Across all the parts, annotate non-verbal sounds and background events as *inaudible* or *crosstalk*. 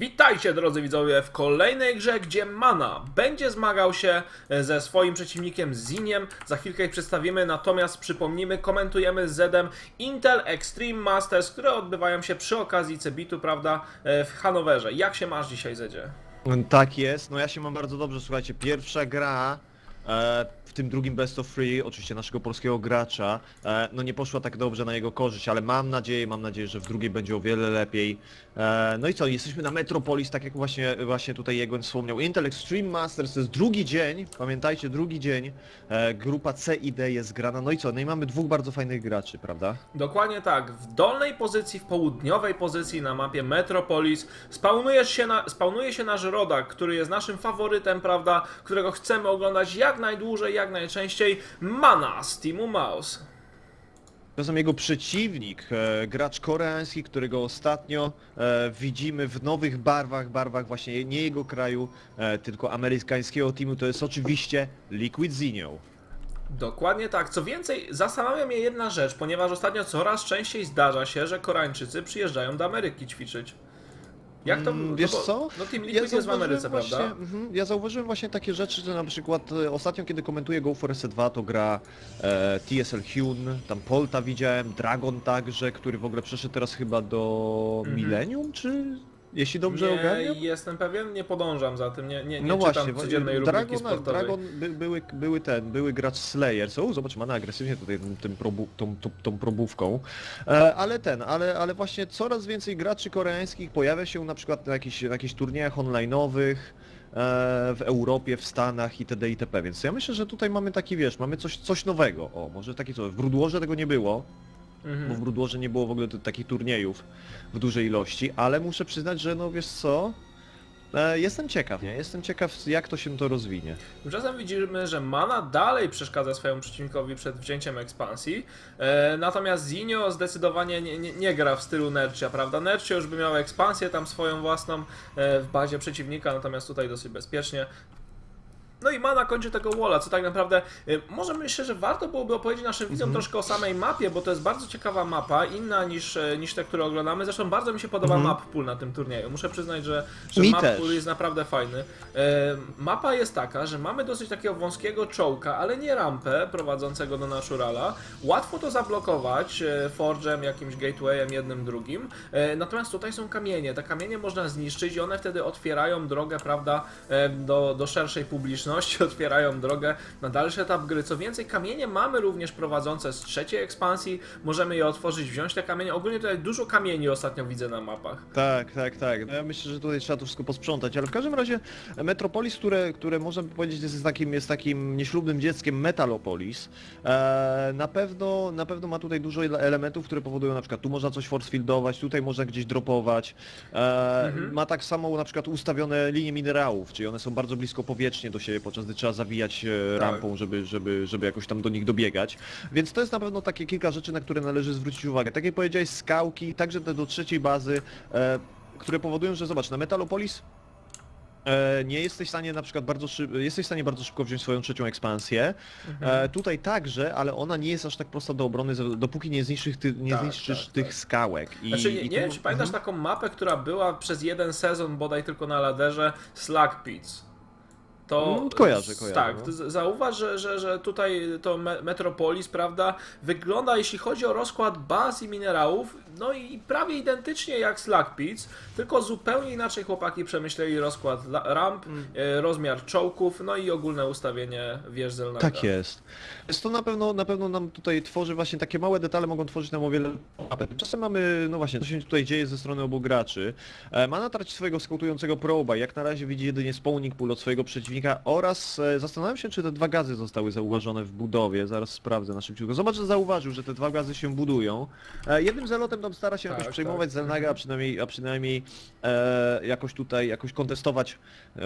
Witajcie drodzy widzowie w kolejnej grze, gdzie Mana będzie zmagał się e, ze swoim przeciwnikiem Ziniem. Za chwilkę ich przedstawimy, natomiast przypomnijmy, komentujemy z Zedem Intel Extreme Masters, które odbywają się przy okazji Cebitu, prawda, e, w Hanowerze. Jak się masz dzisiaj, Zedzie? Tak jest, no ja się mam bardzo dobrze, słuchajcie, pierwsza gra e, w tym drugim Best of Free, oczywiście naszego polskiego gracza, e, no nie poszła tak dobrze na jego korzyść, ale mam nadzieję, mam nadzieję, że w drugiej będzie o wiele lepiej. E, no i co, jesteśmy na Metropolis, tak jak właśnie, właśnie tutaj Jegoń wspomniał. Intel Extreme Masters to jest drugi dzień, pamiętajcie, drugi dzień, e, grupa C i D jest grana, no i co, no i mamy dwóch bardzo fajnych graczy, prawda? Dokładnie tak. W dolnej pozycji, w południowej pozycji na mapie Metropolis spawnuje się, spawnuje się nasz rodak, który jest naszym faworytem, prawda, którego chcemy oglądać jak najdłużej, jak najczęściej. Mana z Teamu Mouse. Tymczasem jego przeciwnik, e, gracz koreański, którego ostatnio e, widzimy w nowych barwach, barwach właśnie nie jego kraju, e, tylko amerykańskiego teamu, to jest oczywiście Liquid Zinio. Dokładnie tak. Co więcej, zastanawia mnie jedna rzecz, ponieważ ostatnio coraz częściej zdarza się, że Koreańczycy przyjeżdżają do Ameryki ćwiczyć. Jak to Mm, no Wiesz bo- co? No Team Liquid jest w Ameryce, właśnie, prawda? mhm, ja zauważyłem właśnie takie rzeczy, że na przykład e, ostatnio kiedy komentuję Go for S2 to gra e, TSL Hyun, tam Polta widziałem, Dragon także, który w ogóle przeszedł teraz chyba do Mhm. Millennium, czy jeśli dobrze nie ogarniam? jestem pewien, nie podążam za tym, nie, nie, nie No czytam właśnie, codziennej Dragon, sportowej. Dragon by, były, były ten, były gracz Slayer, co zobacz, ma agresywnie tutaj tym, tym probu, tą, tą, tą probówką, e, ale ten, ale, ale właśnie coraz więcej graczy koreańskich pojawia się na przykład na jakichś, na jakichś turniejach online'owych, e, w Europie, w Stanach itd. itp. Więc ja myślę, że tutaj mamy taki, wiesz, mamy coś, coś nowego. O, może takie co, w Brudłorze tego nie było, bo Mhm. w Brudłorze nie było w ogóle t- takich turniejów w dużej ilości, ale muszę przyznać, że no wiesz co, e, jestem ciekaw, nie? Jestem ciekaw jak to się to rozwinie. Tymczasem widzimy, że Mana dalej przeszkadza swojemu przeciwnikowi przed wzięciem ekspansji, e, natomiast Zinio zdecydowanie nie, nie, nie gra w stylu Nercia, prawda? Nercio już by miał ekspansję tam swoją własną e, w bazie przeciwnika, natomiast tutaj dosyć bezpiecznie. No i Mana kończy tego walla, co tak naprawdę e, może myślę, że warto byłoby opowiedzieć naszym widzom Mhm. troszkę o samej mapie, bo to jest bardzo ciekawa mapa, inna niż, e, niż te, które oglądamy. Zresztą bardzo mi się podoba Mhm. map pool na tym turnieju. Muszę przyznać, że, że Mi map też. pool jest naprawdę fajny. E, mapa jest taka, że mamy dosyć takiego wąskiego czołka, ale nie rampę prowadzącego do Naturala. Łatwo to zablokować e, forge'em, jakimś gatewayem, jednym, drugim. E, natomiast tutaj są kamienie. Te kamienie można zniszczyć i one wtedy otwierają drogę, prawda, e, do, do szerszej publiczności, *laughs* otwierają drogę na dalszy etap gry. Co więcej, kamienie mamy również prowadzące z trzeciej ekspansji. Możemy je otworzyć, wziąć te kamienie. Ogólnie tutaj dużo kamieni ostatnio widzę na mapach. Tak, tak, tak. No ja myślę, że tutaj trzeba to wszystko posprzątać, ale w każdym razie Metropolis, które, które można by powiedzieć jest takim, jest takim nieślubnym dzieckiem Metalopolis, e, na pewno na pewno ma tutaj dużo ele- elementów, które powodują na przykład tu można coś forcefieldować, tutaj można gdzieś dropować. E, Mhm. Ma tak samo na przykład ustawione linie minerałów, czyli one są bardzo blisko powietrznie do siebie, podczas gdy trzeba zawijać e, Tak. rampą, żeby, żeby, żeby jakoś tam do nich dobiegać. Więc to jest na pewno takie kilka rzeczy, na które należy zwrócić uwagę. Tak jak powiedziałeś, skałki, także te do trzeciej bazy, e, które powodują, że zobacz, na Metalopolis e, nie jesteś w stanie na przykład bardzo szyb- jesteś w stanie bardzo szybko wziąć swoją trzecią ekspansję. Mhm. E, tutaj także, ale ona nie jest aż tak prosta do obrony, dopóki nie zniszczysz, ty, nie Tak, zniszczysz tak, tych tak. skałek. I, Znaczy, nie, i nie tu- wiem, czy pamiętasz Mhm. taką mapę, która była przez jeden sezon bodaj tylko na laderze Slack Pits. To Mm, kojarzę, kojarzę, Tak, no. zauważ, że, że, że tutaj to Me- Metropolis, prawda, wygląda, jeśli chodzi o rozkład baz i minerałów, no i prawie identycznie jak Slack Pits, tylko zupełnie inaczej chłopaki przemyśleli rozkład ramp, Mm. e, rozmiar czołków, no i ogólne ustawienie wież zelnego. Tak jest. Więc to na pewno, na pewno nam tutaj tworzy właśnie takie małe detale mogą tworzyć nam o wiele. Czasem mamy, no właśnie, co się tutaj dzieje ze strony obu graczy. E, Mana traci swojego skautującego proba, jak na razie widzi jedynie spawning pool od swojego przeciwnika oraz e, zastanawiam się, czy te dwa gazy zostały zauważone w budowie. Zaraz sprawdzę na szybciutko. Zobacz, że zauważył, że te dwa gazy się budują. Jednym zalotem tam stara się Tak, jakoś przejmować tak. Zelnaga, a przynajmniej, a przynajmniej e, jakoś tutaj, jakoś kontestować e,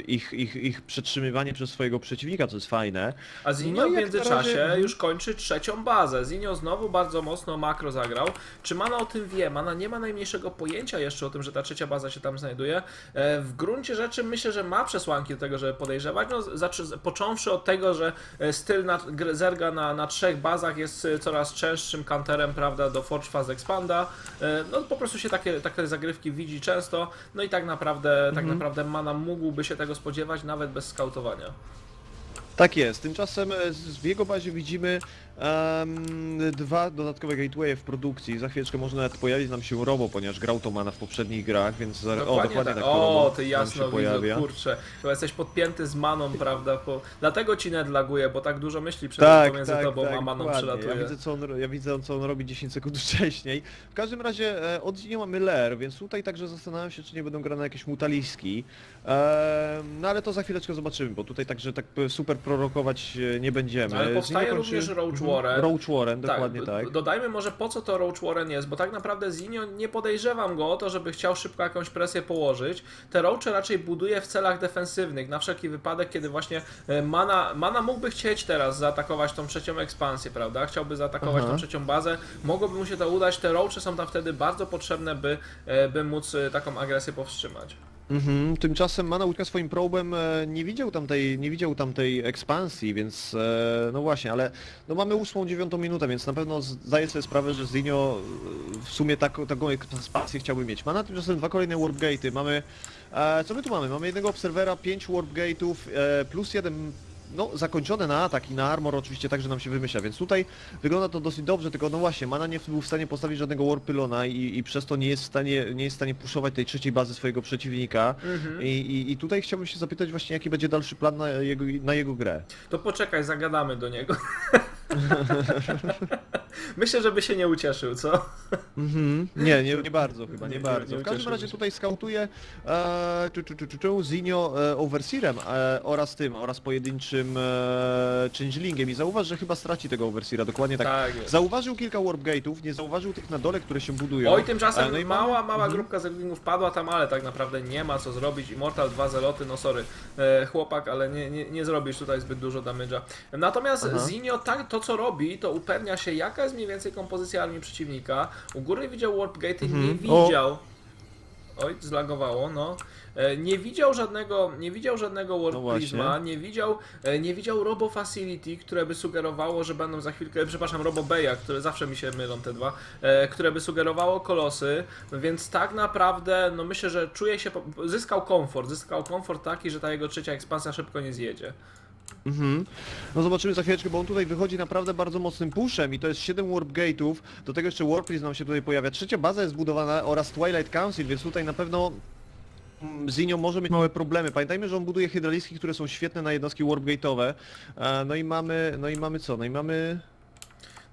ich, ich, ich przetrzymywanie przez swojego przeciwnika, co jest fajne. A Zinio No i w jak na międzyczasie razie- już kończy trzecią bazę. Zinio znowu bardzo mocno makro zagrał. Czy Mana o tym wie? Mana nie ma najmniejszego pojęcia jeszcze o tym, że ta trzecia baza się tam znajduje. E, W gruncie rzeczy myślę, że ma przesłanki do tego, żeby podejrzewać. No, zaczy, począwszy od tego, że e, styl na, gr- Zerga na, na trzech bazach jest e, coraz częstszym kanterem, prawda, do Forge Phase Expanda. E, No po prostu się takie, takie zagrywki widzi często, no i tak naprawdę, tak naprawdę Mana mógłby się tego spodziewać nawet bez skautowania. Tak jest, tymczasem e, w jego bazie widzimy em, dwa dodatkowe gatewaye w produkcji. Za chwileczkę może nawet pojawić nam się Robo, ponieważ grał to mana w poprzednich grach, więc za... o, dokładnie tak, O, Robo ty nam jasno się pojawia. widzę, kurczę. Chyba jesteś podpięty z maną, prawda? Po... Dlatego ci net laguje, bo tak dużo myśli przez Tak, pomiędzy tak, tobą tak, a maną dokładnie. przylatuje. Ja widzę, co on, ro- ja widzę, co on robi 10 sekund *laughs* wcześniej. W każdym razie e, od Zinio mamy Ler, więc tutaj także zastanawiam się, czy nie będą grane jakieś mutaliski. E, no ale to za chwileczkę zobaczymy, bo tutaj także tak e, super prorokować e, nie będziemy. Ale powstaje również Roach Mhm. Warren. Roach Warren, dokładnie d- tak. Dodajmy może po co to Roach Warren jest, bo tak naprawdę Zinio nie podejrzewam go o to, żeby chciał szybko jakąś presję położyć. Te Roache raczej buduje w celach defensywnych, na wszelki wypadek, kiedy właśnie e, Mana, Mana mógłby chcieć teraz zaatakować tą trzecią ekspansję, prawda? Chciałby zaatakować Aha. tą trzecią bazę, mogłoby mu się to udać, te Roache są tam wtedy bardzo potrzebne, by, e, by móc e, taką agresję powstrzymać. Mhm. Tymczasem Mana Łódka swoim probem e, nie widział tamtej, nie widział tamtej ekspansji, więc e, no właśnie, ale no mamy ósmą, dziewiątą minutę, więc na pewno zdaję sobie sprawę, że Zinio e, w sumie taką, taką ekspansję chciałby mieć. Mana tymczasem dwa kolejne warp gate'y, mamy, e, co my tu mamy? Mamy jednego obserwera, pięć warp gate'ów, e, plus jeden no, zakończone na atak i na armor oczywiście także nam się wymyśla, więc tutaj wygląda to dosyć dobrze, tylko no właśnie, Mana nie był w stanie postawić żadnego warp pylona i, i przez to nie jest w stanie, nie jest w stanie puszować tej trzeciej bazy swojego przeciwnika I, i, i tutaj chciałbym się zapytać właśnie jaki będzie dalszy plan na jego, na jego grę. To poczekaj, zagadamy do niego. *laughs* *laughs* Myślę, żeby się nie ucieszył, co? Mhm. Nie, nie, nie bardzo chyba, nie, Nie, nie, bardzo. nie w każdym razie się. tutaj skautuje e, Zinio e, Overseerem e, oraz tym, oraz pojedynczym e, Changelingiem i zauważ, że chyba straci tego Overseera, dokładnie tak. Tak jest. Zauważył kilka warp gate'ów, nie zauważył tych na dole, które się budują. Oj, tymczasem E, no i mała, mała Mhm. grupka zeglingów padła tam, ale tak naprawdę nie ma co zrobić. Immortal 2 zeloty, no sorry, e, chłopak, ale nie, nie, nie zrobisz tutaj zbyt dużo damage'a. Natomiast Aha. Zinio tak, to co robi, to upewnia się jaka jest mniej więcej kompozycja armii przeciwnika. U góry widział Warp Gate Mhm. nie widział... Oj, zlagowało, no. E, Nie widział żadnego, nie widział żadnego Warp No. Prisma, nie widział, e, nie widział Robo Facility, które by sugerowało, że będą za chwilkę, przepraszam, Robo Beya, które zawsze mi się mylą te dwa, e, które by sugerowało kolosy, więc tak naprawdę, no myślę, że czuje się, zyskał komfort, zyskał komfort taki, że ta jego trzecia ekspansja szybko nie zjedzie. Mhm. No zobaczymy za chwileczkę, bo on tutaj wychodzi naprawdę bardzo mocnym pushem i to jest 7 warp gate'ów, do tego jeszcze warplis nam się tutaj pojawia. Trzecia baza jest zbudowana oraz Twilight Council, więc tutaj na pewno mm, Zinio może mieć małe problemy. Pamiętajmy, że on buduje hydraliski, które są świetne na jednostki warp gate'owe. E, No i mamy, no i mamy co? No i mamy...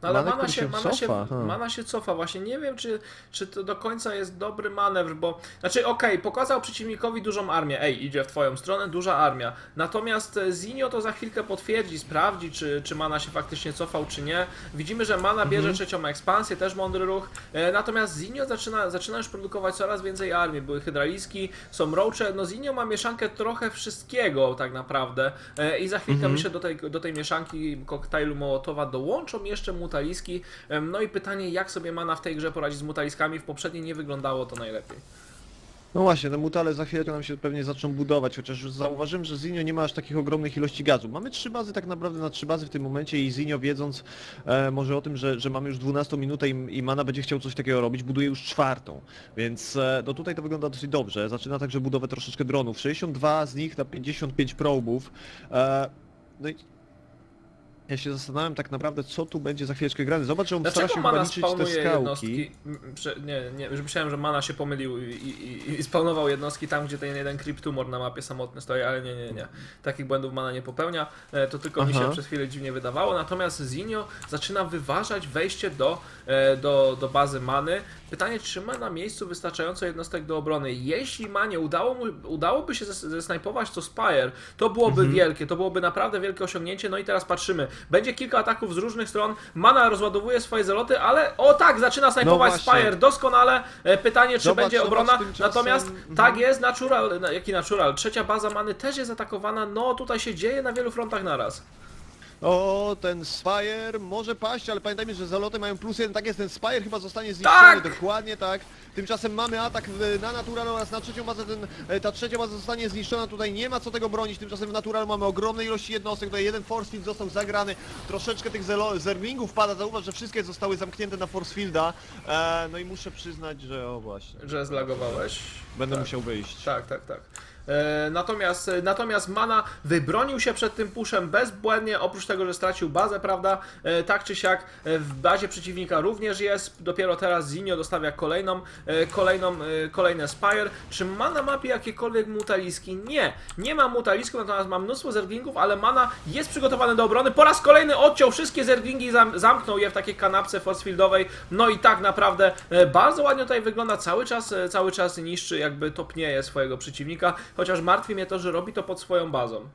No ale Mana, się, mana, się, cofa, mana się cofa, właśnie nie wiem czy, czy to do końca jest dobry manewr, bo znaczy okej, pokazał przeciwnikowi dużą armię, ej, idzie w twoją stronę, duża armia, natomiast e, Zinio to za chwilkę potwierdzi, sprawdzi czy, czy mana się faktycznie cofał czy nie, widzimy, że mana bierze Mhm. trzecią ekspansję, też mądry ruch, e, natomiast Zinio zaczyna, zaczyna już produkować coraz więcej armii, były hydraliski, są roache, no Zinio ma mieszankę trochę wszystkiego tak naprawdę. E, i za chwilkę Mhm. myślę do tej, do tej mieszanki koktajlu Mołotowa dołączą jeszcze mutaliski. No i pytanie, jak sobie Mana w tej grze poradzi z mutaliskami? W poprzedniej nie wyglądało to najlepiej. No właśnie, te mutale za chwilę nam się pewnie zaczną budować, chociaż zauważyłem, że Zinio nie ma aż takich ogromnych ilości gazu. Mamy trzy bazy tak naprawdę na trzy bazy w tym momencie i Zinio wiedząc e, może o tym, że, że mamy już 12 minutę i, i Mana będzie chciał coś takiego robić, buduje już czwartą. Więc e, no tutaj to wygląda dosyć dobrze. Zaczyna także budowę troszeczkę dronów. 62 z nich na 55 probów. E, no i ja się zastanawiam tak naprawdę, co tu będzie za chwileczkę grane. Zobacz, że on stara się chyba Mana liczyć te spawnuje skałki. jednostki? M, prze- Nie, nie, już myślałem, że Mana się pomylił i, i, i spawnował jednostki tam, gdzie ten jeden creep tumor na mapie samotny stoi, ale nie, nie, nie. Takich błędów Mana nie popełnia. E, To tylko mi Aha. się przez chwilę dziwnie wydawało. Natomiast Zinio zaczyna wyważać wejście do, e, do, do bazy Many. Pytanie, czy ma na miejscu wystarczająco jednostek do obrony? Jeśli ma nie udało mu, udałoby się zes- zesnajpować to Spire, to byłoby Mhm. wielkie, to byłoby naprawdę wielkie osiągnięcie. No i teraz patrzymy. Będzie kilka ataków z różnych stron. Mana rozładowuje swoje zaloty, ale o tak, zaczyna snajpować No. Spire doskonale. E, Pytanie, czy Zobacz, będzie obrona. tymczasem- Natomiast Mhm. tak jest, natural, na- jaki natural. Trzecia baza Many też jest atakowana. No tutaj się dzieje na wielu frontach naraz. O, ten Spire może paść, ale pamiętajmy, że zaloty mają plus jeden. Tak jest, ten Spire chyba zostanie zniszczony, Tak! dokładnie tak. Tymczasem mamy atak w, na Natural oraz na trzecią bazę. Ten, e, ta trzecia baza zostanie zniszczona, tutaj nie ma co tego bronić. Tymczasem w Natural mamy ogromne ilości jednostek. Tutaj jeden force field został zagrany. Troszeczkę tych zelo- zerglingów pada. Zauważ, że wszystkie zostały zamknięte na force fielda. E, no i muszę przyznać, że o właśnie. Że zlagowałeś. Będę Tak. musiał wyjść. Tak, tak, tak. E, natomiast, natomiast Mana wybronił się przed tym puszem bezbłędnie, oprócz tego, że stracił bazę, prawda? E, tak czy siak e, w bazie przeciwnika również jest. Dopiero teraz Zinio dostawia kolejną, e, kolejną, e, kolejne Spire. Czy ma na mapie jakiekolwiek mutaliski? Nie, nie ma mutalisków, natomiast ma mnóstwo zerglingów, ale Mana jest przygotowany do obrony. Po raz kolejny odciął wszystkie zerglingi zam zamknął je w takiej kanapce forcefieldowej. No i tak naprawdę e, bardzo ładnie tutaj wygląda. Cały czas, e, cały czas niszczy, jakby topnieje swojego przeciwnika. Chociaż martwi mnie to, że robi to pod swoją bazą.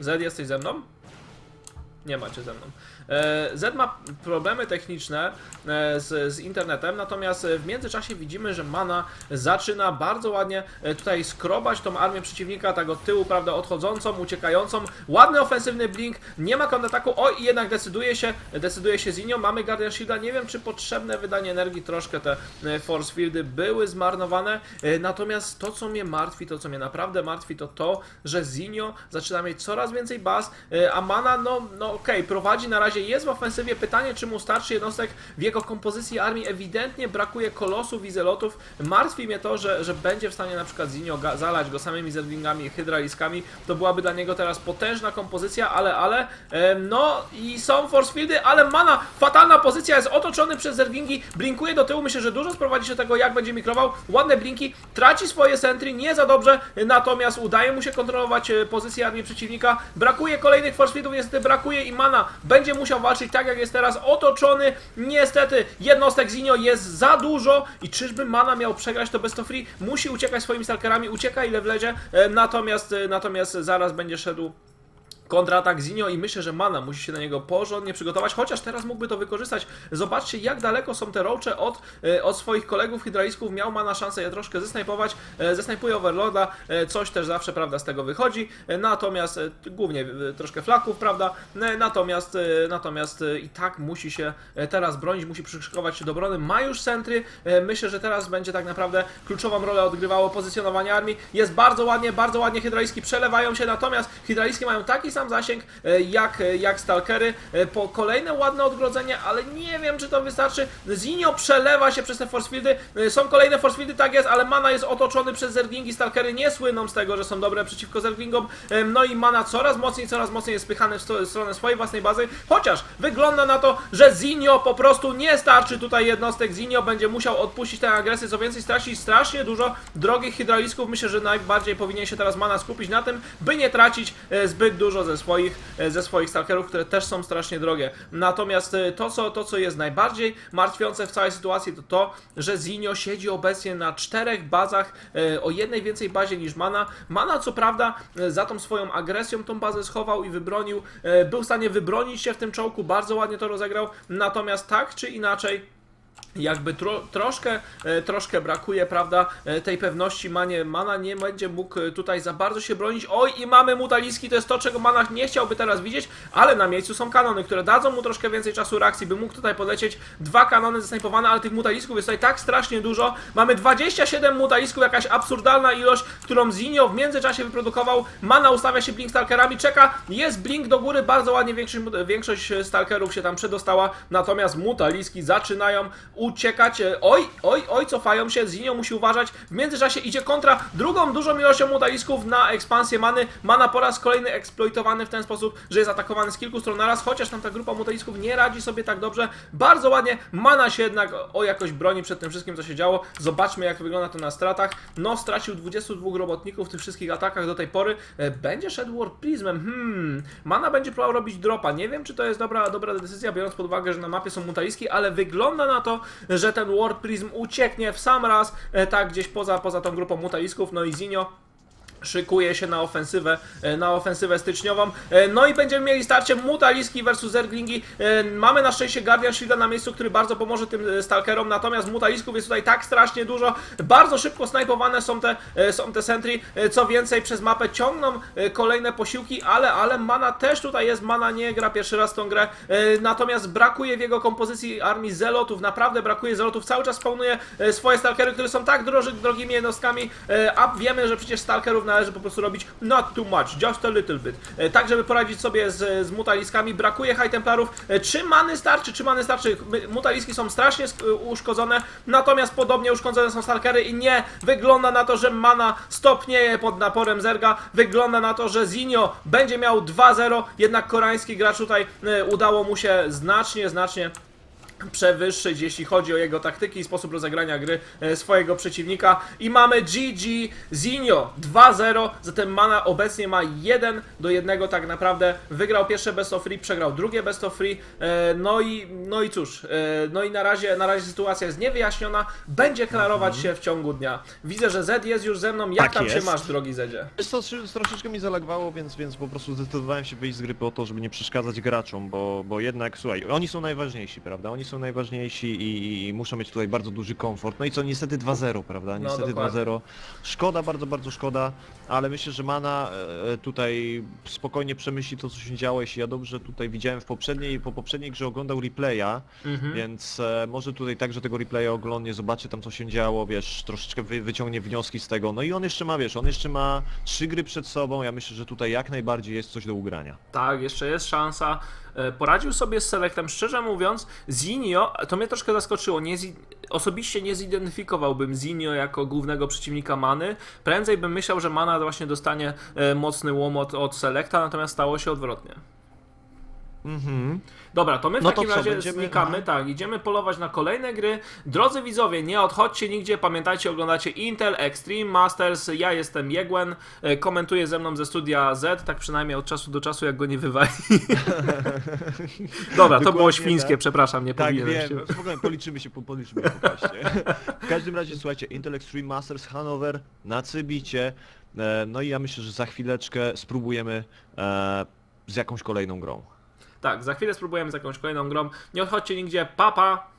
Zed, jesteś ze mną? Nie macie ze mną. E, Z ma problemy techniczne e, z, z internetem, natomiast w międzyczasie widzimy, że Mana zaczyna bardzo ładnie e, tutaj skrobać tą armię przeciwnika, tak od tyłu, prawda, odchodzącą, uciekającą. Ładny ofensywny blink, nie ma kontrataku, o i jednak decyduje się, decyduje się Zinio, mamy Guardian Shielda, nie wiem czy potrzebne wydanie energii, troszkę te force fieldy były zmarnowane, natomiast to co mnie martwi, to co mnie naprawdę martwi, to to, że Zinio zaczyna mieć coraz więcej baz, a Mana, no, no okej, prowadzi na razie, jest w ofensywie, pytanie czy mu starczy jednostek w jego kompozycji armii, ewidentnie brakuje kolosów i zelotów, martwi mnie to, że, że będzie w stanie na przykład Zinio ga- zalać go samymi zerglingami, hydraliskami, to byłaby dla niego teraz potężna kompozycja, ale, ale, no i są force fieldy, ale Mana, fatalna pozycja, jest otoczony przez zerglingi, blinkuje do tyłu, myślę, że dużo sprowadzi się tego, jak będzie mikrował, ładne blinki, traci swoje sentry, nie za dobrze, natomiast udaje mu się kontrolować e, pozycję armii przeciwnika, brakuje kolejnych force fieldów, niestety brakuje i Mana. Będzie musiał walczyć tak, jak jest teraz, otoczony, niestety, jednostek Zinio jest za dużo i czyżby Mana miał przegrać to best of free, musi uciekać swoimi stalkerami, ucieka ile wlezie, e, natomiast, e, natomiast zaraz będzie szedł kontratak Zinio i myślę, że Mana musi się na niego porządnie przygotować, chociaż teraz mógłby to wykorzystać. Zobaczcie jak daleko są te rocze od, e, od swoich kolegów hydralisków. Miał Mana szansę je troszkę zesnajpować, e, zesnajpuje Overlorda, e, coś też zawsze, prawda, z tego wychodzi, natomiast głównie troszkę flaków, prawda, natomiast, natomiast i tak musi się teraz bronić, musi przyszykować się do obrony, ma już centry, myślę, że teraz będzie tak naprawdę kluczową rolę odgrywało pozycjonowanie armii, jest bardzo ładnie, bardzo ładnie hydraliski przelewają się, natomiast hydraliski mają taki sam zasięg e, jak, e, jak stalkery, E, po kolejne ładne odgrodzenie, ale nie wiem czy to wystarczy, Zinio przelewa się przez te force fieldy, są kolejne force fieldy, tak jest, ale Mana jest otoczony przez zerglingi, stalkery nie słyną z tego, że są dobre przeciwko zerglingom, no i Mana coraz mocniej, coraz mocniej jest spychany w stronę swojej własnej bazy, chociaż wygląda na to, że Zinio po prostu nie starczy tutaj jednostek, Zinio będzie musiał odpuścić tę agresję, co więcej straci strasznie dużo drogich hydraulisków, myślę, że najbardziej powinien się teraz Mana skupić na tym, by nie tracić zbyt dużo ze swoich, e, ze swoich stalkerów, które też są strasznie drogie. Natomiast e, to co, to, co jest najbardziej martwiące w całej sytuacji, to to, że Zinio siedzi obecnie na czterech bazach, e, o jednej więcej bazie niż Mana. Mana co prawda za tą swoją agresją tą bazę schował i wybronił, był w stanie wybronić się w tym czołku, bardzo ładnie to rozegrał, natomiast tak czy inaczej jakby tro, troszkę, e, troszkę brakuje, prawda, e, tej pewności Manie. Mana nie będzie mógł e, tutaj za bardzo się bronić. Oj, i mamy mutaliski, to jest to, czego Mana nie chciałby teraz widzieć, ale na miejscu są kanony, które dadzą mu troszkę więcej czasu reakcji, by mógł tutaj podlecieć. Dwa kanony zesnajpowane, ale tych mutalisków jest tutaj tak strasznie dużo. Mamy 27 mutalisków, jakaś absurdalna ilość, którą Zinio w międzyczasie wyprodukował. Mana ustawia się Blink Stalkerami, czeka, jest Blink do góry, bardzo ładnie większość, większość Stalkerów się tam przedostała, natomiast mutaliski zaczynają uciekać. E, Oj, oj, oj, cofają się, Zinio musi uważać. W międzyczasie idzie kontra drugą dużą ilością mutalisków na ekspansję many. Mana po raz kolejny eksploitowany w ten sposób, że jest atakowany z kilku stron naraz, chociaż tam ta grupa mutalisków nie radzi sobie tak dobrze. Bardzo ładnie, mana się jednak o jakoś broni przed tym wszystkim, co się działo. Zobaczmy, jak wygląda to na stratach. No, stracił 22 robotników w tych wszystkich atakach do tej pory. E, Będzie szedł Warp Prismem. Hmm, mana będzie próbował robić dropa. Nie wiem, czy to jest dobra, dobra decyzja, biorąc pod uwagę, że na mapie są mutaliski, ale wygląda na to, że ten Warp Prism ucieknie w sam raz, e, tak gdzieś poza, poza tą grupą mutalisków. No i Zinio szykuje się na ofensywę, e, na ofensywę styczniową. E, No i będziemy mieli starcie Mutaliski versus Zerglingi. E, Mamy na szczęście Guardian Shielda na miejscu, który bardzo pomoże tym stalkerom, natomiast Mutalisków jest tutaj tak strasznie dużo. Bardzo szybko snajpowane są te, są te sentry. Co więcej, przez mapę ciągną kolejne posiłki, ale, ale mana też tutaj jest. Mana nie gra pierwszy raz tą grę. Natomiast brakuje w jego kompozycji armii zelotów. Naprawdę brakuje zelotów. Cały czas spawnuje e, swoje stalkery, które są tak droży, drogimi jednostkami, a wiemy, że przecież stalkerów należy po prostu robić not too much, just a little bit. E, Tak, żeby poradzić sobie z, z mutaliskami. Brakuje high templarów. E, Czy many starczy? Czy many starczy? Mutaliski są strasznie sk- uszkodzone, natomiast podobnie uszkodzone są stalkery i nie wygląda na to, że mana stopnieje pod naporem zerga. Wygląda na to, że Zinio będzie miał 2-0, jednak koreański gracz tutaj e, udało mu się znacznie, znacznie przewyższyć, jeśli chodzi o jego taktyki i sposób rozegrania gry e, swojego przeciwnika. I mamy GG Zinio 2-0, zatem Mana obecnie ma 1 do 1 tak naprawdę. Wygrał pierwsze best of free, przegrał drugie best of free. E, No i, no i cóż, e, no i na razie, na razie sytuacja jest niewyjaśniona. Będzie klarować się w ciągu dnia. Widzę, że Z jest już ze mną. Jak Tak tam się masz, drogi Zedzie? Wiesz co, troszeczkę mi zalagwało, więc, więc po prostu zdecydowałem się wyjść z gry po to, żeby nie przeszkadzać graczom, bo, bo jednak, słuchaj, oni są najważniejsi, prawda? Oni są najważniejsi i, i muszą mieć tutaj bardzo duży komfort. No i co, niestety 2-0, prawda? No, Niestety dokładnie. 2-0. Szkoda, bardzo, bardzo szkoda, ale myślę, że Mana e, tutaj spokojnie przemyśli to, co się działo, jeśli ja dobrze tutaj widziałem w poprzedniej, po poprzedniej grze oglądał replaya, Mhm. więc e, może tutaj także tego replaya oglądnie, zobaczy tam co się działo, wiesz, troszeczkę wy, wyciągnie wnioski z tego. No i on jeszcze ma, wiesz, on jeszcze ma trzy gry przed sobą, ja myślę, że tutaj jak najbardziej jest coś do ugrania. Tak, jeszcze jest szansa. E, Poradził sobie z Selectem, szczerze mówiąc, Zinio, to mnie troszkę zaskoczyło, nie zi- osobiście nie zidentyfikowałbym Zinio jako głównego przeciwnika Many, prędzej bym myślał, że Mana właśnie dostanie e, mocny łomot od Selecta, natomiast stało się odwrotnie. Mhm. Dobra, to my w No takim razie będziemy- znikamy, tak, idziemy polować na kolejne gry. Drodzy widzowie, nie odchodźcie nigdzie, pamiętajcie, oglądacie Intel Extreme Masters, ja jestem Jegłen, e, komentuję ze mną ze studia Z, tak przynajmniej od czasu do czasu, jak go nie wywali. *laughs* Dobra, to było świńskie, tak. przepraszam, nie Tak, powinienem wiem, się... spokojnie, policzymy się, po- policzymy po podcaście. W każdym razie, słuchajcie, Intel Extreme Masters Hanover na Cybicie, e, no i ja myślę, że za chwileczkę spróbujemy e, z jakąś kolejną grą. Tak, za chwilę spróbujemy z jakąś kolejną grą. Nie odchodźcie nigdzie, papa! Pa.